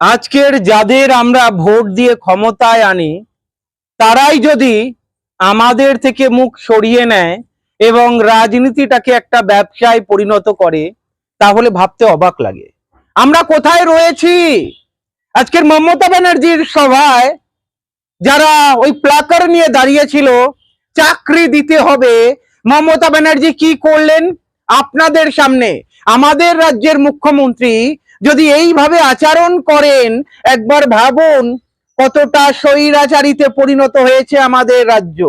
আজকের যাদের আমরা ভোট দিয়ে ক্ষমতায় আনি, তারাই যদি আমাদের থেকে মুখ সরিয়ে নেয় এবং রাজনীতিটাকে একটা ব্যবসায় পরিণত করে, তাহলে ভাবতে অবাক লাগে। আমরা কোথায় রয়েছি? আজকের মমতা ব্যানার্জির সভায় যারা ওই প্লাকার নিয়ে দাঁড়িয়েছিল, চাকরি দিতে হবে, মমতা ব্যানার্জি কি করলেন? আপনাদের সামনে, আমাদের রাজ্যের মুখ্যমন্ত্রী যদি এইভাবে আচরণ করেন, একবার ভাবুন কতটা স্বৈরাচারিতে পরিণত হয়েছে আমাদের রাজ্য।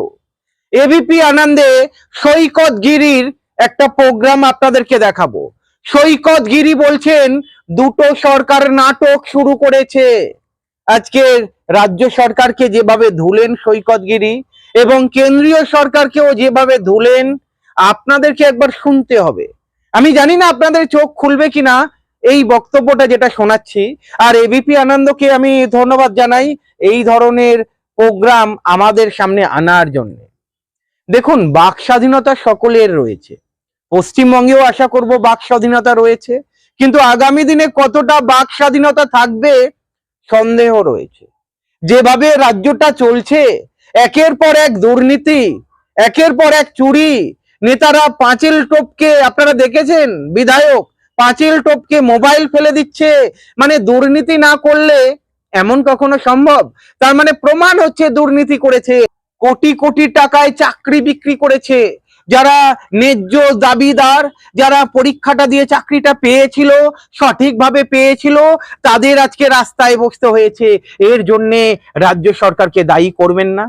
এবিপি আনন্দে সৈকত গিরির একটা প্রোগ্রাম আপনাদেরকে দেখাবো। সৈকত গিরি বলছেন, দুটো সরকার নাটক শুরু করেছে। আজকে রাজ্য সরকারকে যেভাবে ধুলেন সৈকত গিরি এবং কেন্দ্রীয় সরকারকেও যেভাবে ধুলেন, আপনাদেরকে একবার শুনতে হবে। আমি জানি না আপনাদের চোখ খুলবে কিনা এই বক্তব্যটা যেটা শোনাচ্ছি, আর এবিপি আনন্দকে আমি ধন্যবাদ জানাই এই ধরনের প্রোগ্রাম আমাদের সামনে আনার জন্য। দেখুন, বাক স্বাধীনতা সকলের রয়েছে। পশ্চিমবঙ্গেও আশা করব বাক স্বাধীনতা রয়েছে, কিন্তু আগামী দিনে কতটা বাক স্বাধীনতা থাকবে সন্দেহ রয়েছে। যেভাবে রাজ্যটা চলছে, একের পর এক দুর্নীতি, একের পর এক চুরি, নেতারা পাঁচিল টোপকে, আপনারা দেখেছেন, বিধায়ক পাঁচিল টোপকে মোবাইল ফেলে দিচ্ছে। মানে দুর্নীতি না করলে এমন কখনো সম্ভব? তার মানে প্রমাণ হচ্ছে দুর্নীতি করেছে। কোটি কোটি টাকায় চাকরি বিক্রি করেছে। যারা ন্যায্য দাবিদার, যারা পরীক্ষাটা দিয়ে চাকরিটা পেয়েছিল, সঠিকভাবে পেয়েছিল, তাদের আজকে রাস্তায় বসতে হয়েছে। এর জন্যে রাজ্য সরকারকে দায়ী করবেন না।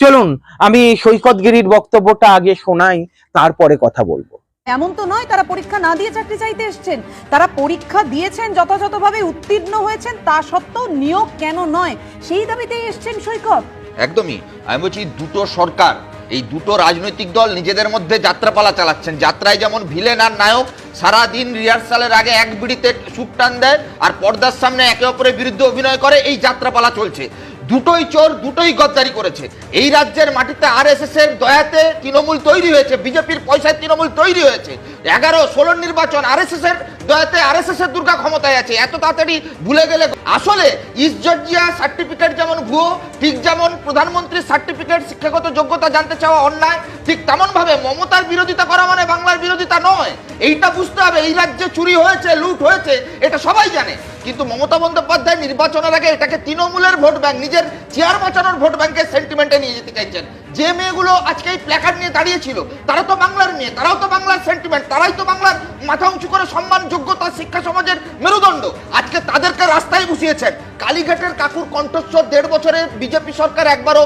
চলুন, আমি সৈকতগিরির বক্তব্যটা আগে শোনাই, তারপরে কথা বলব। এমন তো নয় তারা পরীক্ষা না দিয়ে চাকরি চাইতে এসছেন। তারা পরীক্ষা দিয়েছেন, যথাযথভাবে উত্তীর্ণ হয়েছেন, তা সত্ত্বেও নিয়োগ কেন নয়? সেই দাবিতেই এসছেন সৈকত। একদমই। আমি বলছি দুটো সরকার, এই দুটো রাজনৈতিক দল নিজেদের মধ্যে যাত্রাপালা চালাচ্ছেন। যাত্রায় যেমন ভিলেন আর নায়ক, সারাদিন রিহার্সালের আগে এক বিড়িতে সুপ টান দেয় আর পর্দার সামনে একে অপরের বিরুদ্ধে অভিনয় করে, এই যাত্রাপালা চলছে। দুটোই চোর, দুটোই গদ্দারি করেছে। এই রাজ্যের মাটিতে আর এস এর দয়াতে তৃণমূল তৈরি হয়েছে, বিজেপির পয়সায় তৃণমূল তৈরি হয়েছে। এগারো, ষোলোর নির্বাচন আর এস এর দয়াতে আর এস এর দুর্গা ক্ষমতায় আছে। এত তাড়াতাড়ি ভুলে গেলে আসলে ইস্ট জর্জিয়া সার্টিফিকেট যেমন ভুয়ো, ঠিক যেমন প্রধানমন্ত্রীর সার্টিফিকেট শিক্ষাগত যোগ্যতা জানতে চাওয়া অন্যায়, ঠিক তেমন ভাবে মমতার বিরোধিতা করা মানে বাংলার বিরোধিতা নয়। এইটা বুঝতে হবে, এই রাজ্যে চুরি হয়েছে, লুট হয়েছে, এটা সবাই জানে। কিন্তু মমতা বন্দ্যোপাধ্যায় নির্বাচনের আগে এটাকে তৃণমূলের ভোট ব্যাংক নিজের চেয়ার বাঁচানোর ভোট ব্যাংকের সেন্টিমেন্টে নিয়ে যেতে চাইছেন। যে মেয়েগুলো আজকে এই প্ল্যাকার্ড নিয়ে দাঁড়িয়েছিল, তারা তো বাংলার মেয়ে, তারাও তো বাংলার সেন্টিমেন্ট তারাই তো বাংলার মাথা উঁচু করে সম্মান যোগ্যতা শিক্ষা সমাজের মেরুদণ্ড। আজকে তাদেরকে রাস্তায় বসিয়েছেন। কালীঘাটের কাকুর কণ্ঠস্বর দেড় বছরের বিজেপি সরকার একবারও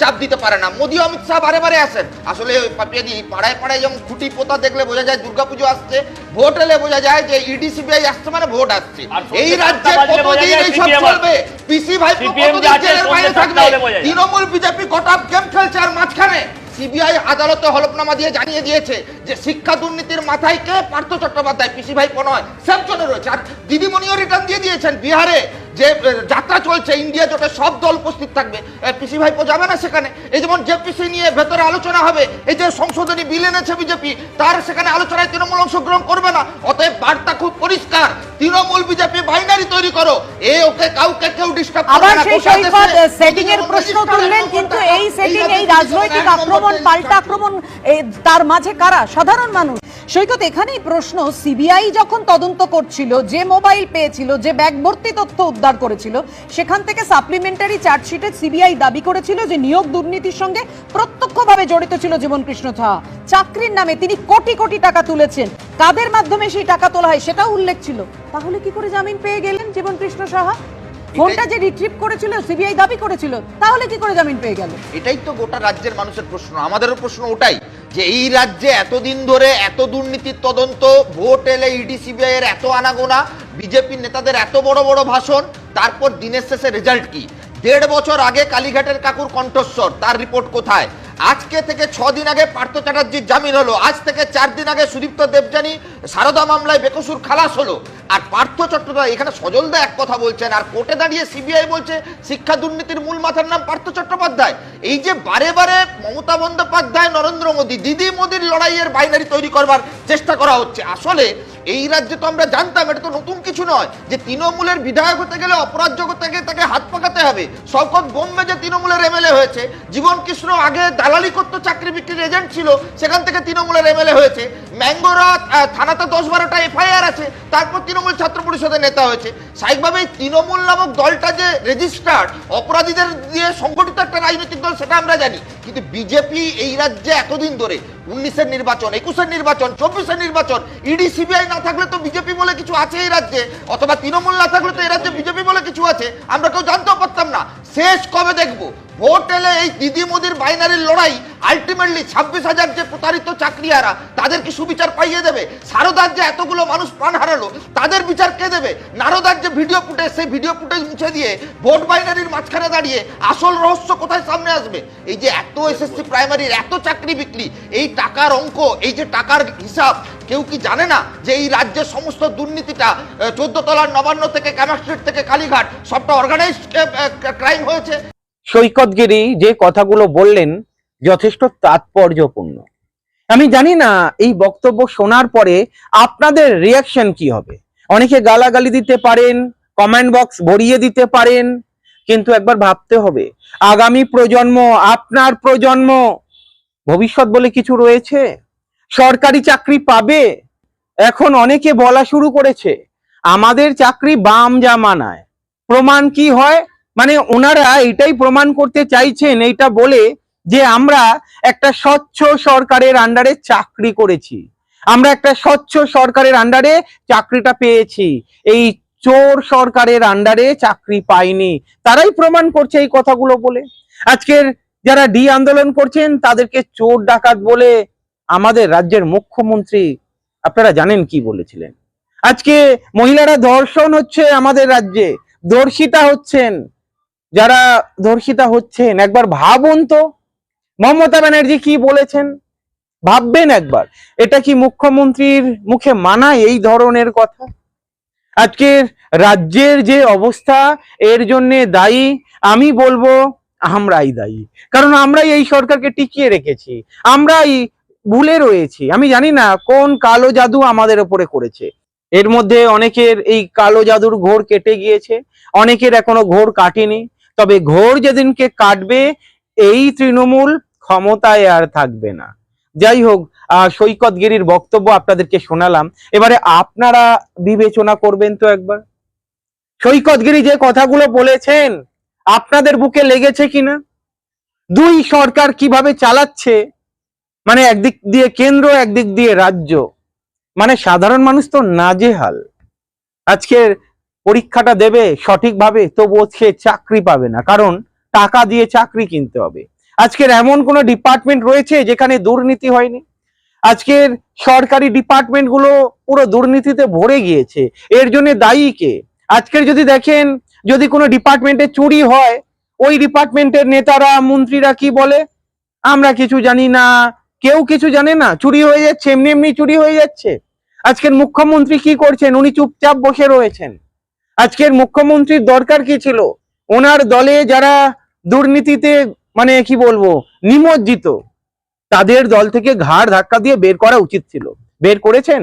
চাপ দিতে পারে না। মোদী, অমিত শাহ বারে বারে আসেন। আসলে পাপিয়াদি পাড়ায় পাড়ায় যেমন খুঁটি পোতা দেখলে বোঝা যায় দুর্গাপুজো আসছে ভোট এলে বোঝা যায় যে ইডি সিবিআই আসছে মানে ভোট আসছে। এই রাজ্যে কতদিন এইসব চলবে? পিসি ভাই কতদিন জেলের বাইরে থাকবে। তৃণমূল বিজেপি কটা গেম খেলছে আর মাঝখানে সিবিআই আদালতে হলফনামা দিয়ে জানিয়ে দিয়েছে যে শিক্ষা দুর্নীতির মাথায় কে? পার্থ চট্টোপাধ্যায়। পিসি ভাই নয় সেবজনে রয়েছে। আর দিদিমণিও রিটার্ন দিয়ে দিয়েছেন বিহারে। যে যাত্রা চলছে ইন্ডিয়া জোটে সব দল উপস্থিত থাকবে। পিসি ভাইপো যাবে না সেখানে? এই যেমন জেপিসি নিয়ে ভেতরে আলোচনা হবে এই যে সংশোধনী বিল এনেছে বিজেপি তার সেখানে আলোচনায় তৃণমূল অংশগ্রহণ করবে না। অতএব বার্তা খুব পরিষ্কার তৃণমূল বিজেপি বাইনারি তৈরি করো। এ ওকে কাউকে কেউ ডিস্টার্ব আবার সেই সৈকত সেটিং এর প্রশ্ন তুললেন কিন্তু এই সেটিং এই রাজনৈতিক আক্রমণ পাল্টা আক্রমণ তার মাঝে কারা? সাধারণ মানুষ। সৈকত এখানেই প্রশ্ন। সিবিআই যখন তদন্ত করছিল যে মোবাইল পেয়েছিল যে ব্যাগ ভর্তি তথ্য উদ্ধার করেছিল সেখান থেকে সাপ্লিমেন্টারি চার্জশিটে সিবিআই দাবি করেছিল যে নিয়োগ দুর্নীতির সঙ্গে প্রত্যক্ষভাবে জড়িত ছিল জীবন কৃষ্ণ সাহা চাকরির নামে তিনি কোটি কোটি টাকা তুলেছেন। কাদের মাধ্যমে সেই টাকা তোলা হয় সেটাও উল্লেখ ছিল। তাহলে কি করে জামিন পেয়ে গেলেন জীবন কৃষ্ণ সাহা ফোনটা যে রিট্রিভ করেছিল সিবিআই দাবি করেছিল তাহলে কি করে জামিন পেয়ে গেল? এটাই তো গোটা রাজ্যের মানুষের প্রশ্ন। আমাদেরও প্রশ্ন ওটাই। যে এই রাজ্যে এতদিন ধরে এত দুর্নীতির তদন্ত, ভোট এলে ইডি, সিবিআই এর এত আনাগোনা বিজেপির নেতাদের এত বড় বড় ভাষণ, তারপর দিনের শেষে রেজাল্ট কি? দেড় বছর আগে কালীঘাটের কাকুর কণ্ঠস্বর, তার রিপোর্ট কোথায়? আজকে থেকে ছ দিন আগে পার্থ চ্যাটার্জির জামিন হলো, আজ থেকে চার দিন আগে সুদীপ্ত দেবযানী, সারদা মামলায় বেকসুর খালাস হলো। আর পার্থ চট্টোপাধ্যায়, এখানে সজলদা এক কথা বলছেন, আর কোর্টে দাঁড়িয়ে সিবিআই বলছে শিক্ষা দুর্নীতির মূল মাথার নাম পার্থ চট্টোপাধ্যায়। এই যে বারে বারে মমতা বন্দ্যোপাধ্যায়, নরেন্দ্র মোদী, দিদি মোদীর লড়াইয়ের বাইনারি তৈরি করবার চেষ্টা করা হচ্ছে, আসলে এই রাজ্যে তো আমরা জানতাম, এটা তো নতুন কিছু নয় যে তৃণমূলের বিধায়ক হতে গেলে অপরাধ জগতে তাকে হাত পাকাতে হবে। শওকত বোম্বে যে তৃণমূলের এমএলএ হয়েছে, জীবন কৃষ্ণ আগে দালালি করতো, চাকরি বিক্রির এজেন্ট ছিল, সেখান থেকে তৃণমূলের এমএলএ হয়েছে। ম্যাঙ্গোরা থানাতে দশ বারোটা এফআইআর আছে, তারপর তৃণমূল ছাত্র পরিষদের নেতা হয়েছে। স্বাভাবিকভাবে এই তৃণমূল নামক দলটা যে রেজিস্টার্ড অপরাধীদের দিয়ে সংগঠিত একটা রাজনৈতিক দল, সেটা আমরা জানি। কিন্তু বিজেপি এই রাজ্যে এতদিন ধরে উনিশের নির্বাচন, একুশের নির্বাচন, চব্বিশের নির্বাচন। ইডি, সিবিআই না থাকলে তো বিজেপি বলে কিছু আছে এই রাজ্যে, অথবা তৃণমূল না থাকলে তো এই রাজ্যে বিজেপি বলে কিছু আছে, আমরা কেউ জানতেও পারতাম না। শেষ কবে দেখব? ভোট এলে এই দিদি মোদির বাইনারির লড়াই আলটিমেটলি ছাব্বিশ হাজার যে প্রতারিত চাকরিয়ারা, তাদের কি সুবিচার পাইয়ে দেবে? সারদার যে এতগুলো মানুষ প্রাণ হারালো, তাদের বিচার কে দেবে? নারদার যে ভিডিও ফুটেজ সেই ভিডিও ফুটেজ মুছে দিয়ে ভোট বাইনারির মাঝখানে দাঁড়িয়ে আসল রহস্য কোথায় সামনে আসবে? এই যে এত এসএসসি প্রাইমারির এত চাকরি বিক্রি, এই টাকার অঙ্ক, এই যে টাকার হিসাব, কেউ কি জানে না যে এই রাজ্যের সমস্ত দুর্নীতিটা চোদ্দ তলার নবান্ন থেকে ক্যামার থেকে কালীঘাট, সবটা অর্গানাইজড ক্রাইম হয়েছে? সৈকতগিরি যে কথাগুলো বললেন যথেষ্ট তাৎপর্যপূর্ণ। আমি জানি না এই বক্তব্য শোনার পরে আপনাদের রিয়াকশন কি হবে। অনেকে গালাগালি দিতে পারেন কমেন্ট বক্স ভরিয়ে দিতে পারেন, কিন্তু একবার ভাবতে হবে, আগামী প্রজন্ম, আপনার প্রজন্ম, ভবিষ্যৎ বলে কিছু রয়েছে? সরকারি চাকরি পাবে? এখন অনেকে বলা শুরু করেছে, আমাদের চাকরি বাম জামানায়। প্রমাণ কি হয়? মানে ওনারা এটাই প্রমাণ করতে চাইছেন, এইটা বলে যে আমরা একটা স্বচ্ছ সরকারের আন্ডারে চাকরি করেছি। আমরা একটা স্বচ্ছ সরকারের আন্ডারে চাকরিটা পেয়েছি। এই চোর সরকারের আন্ডারে চাকরি পাইনি। তারাই প্রমাণ করছে এই কথাগুলো বলে। আজকের যারা ডি আন্দোলন করছেন, তাদেরকে চোর ডাকাত বলে আমাদের রাজ্যের মুখ্যমন্ত্রী, আপনারা জানেন কি বলেছিলেন? আজকে মহিলারা ধর্ষণ হচ্ছে আমাদের রাজ্যে, দর্শিতা হচ্ছেন। যারা ধর্ষিতা হচ্ছেন, একবার ভাবুন তো। মমতা ব্যানার্জি কি বলেছেন? ভাববেন একবার। এটা কি মুখ্যমন্ত্রীর মুখে মানায় এই ধরনের কথা? আজকের রাজ্যের যে অবস্থা, এর জন্য দায়ী, আমি বলব আমরাই দায়ী। কারণ আমরাই এই সরকারকে টিকিয়ে রেখেছি। আমরাই ভুলে রয়েছি। আমি জানি না কোন কালো জাদু আমাদের ওপরে করেছে। এর মধ্যে অনেকের এই কালো জাদুর ঘোর কেটে গিয়েছে। অনেকের এখনও ঘোর কাটেনি। তবে ঘোর যেদিনকে কাটবে, এই তৃণমূল ক্ষমতায় আর থাকবে না। যাই হোক সৈকত গিরির বক্তব্য আপনাদেরকে শোনালাম। এবারে আপনারা বিবেচনা করবেন তো একবার। সৈকত গিরি যে কথাগুলো বলেছেন, আপনাদের বুকে লেগেছে কিনা? দুই সরকার কীভাবে চালাচ্ছে? মানে একদিক দিয়ে কেন্দ্র, একদিক দিয়ে রাজ্য। মানে সাধারণ মানুষ তো নাজেহাল। আজকের পরীক্ষাটা দেবে সঠিকভাবে, তবুও সে চাকরি পাবে না। কারণ টাকা দিয়ে চাকরি কিনতে হবে। আজকের এমন কোন ডিপার্টমেন্ট রয়েছে যেখানে দুর্নীতি হয়নি? আজকের সরকারি ডিপার্টমেন্টগুলো পুরো দুর্নীতিতে ভরে গিয়েছে। এর জন্য দায়ী কে? আজকের যদি দেখেন, যদি কোনো ডিপার্টমেন্টে চুরি হয়, ওই ডিপার্টমেন্টের নেতারা, মন্ত্রীরা কি বলে? আমরা কিছু জানি না। কেউ কিছু জানে না। চুরি হয়ে যাচ্ছে, এমনি এমনি চুরি হয়ে যাচ্ছে। আজকের মুখ্যমন্ত্রী কি করছেন? উনি চুপচাপ বসে রয়েছেন। আজকের মুখ্যমন্ত্রীর দরকার কি ছিল? ওনার দলে যারা দুর্নীতিতে মানে কি বলব, নিমজ্জিত, তাদের দল থেকে ঘাড় ধাক্কা দিয়ে বের করা উচিত ছিল। বের করেছেন?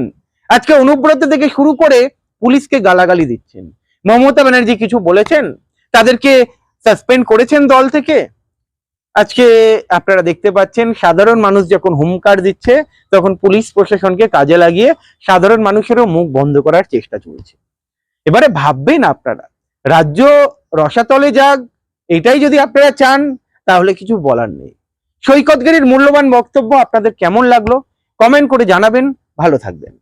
আজকে অনুব্রত থেকে শুরু করে পুলিশকে গালাগালি দিচ্ছেন। মমতা ব্যানার্জি কিছু বলেছেন? তাদেরকে সাসপেন্ড করেছেন দল থেকে? আজকে আপনারা দেখতে পাচ্ছেন, সাধারণ মানুষ যখন হুমকার দিচ্ছে, তখন পুলিশ প্রশাসনকে কাজে লাগিয়ে সাধারণ মানুষেরও মুখ বন্ধ করার চেষ্টা চলছে। এবারে ভাববেন আপনারা, রাজ্য রসাতলে যাক, এটাই যদি আপনারা চান, তাহলে কিছু বলার নেই। সৈকতগিরির মূল্যবান বক্তব্য আপনাদের কেমন লাগল কমেন্ট করে জানাবেন, ভালো থাকবেন।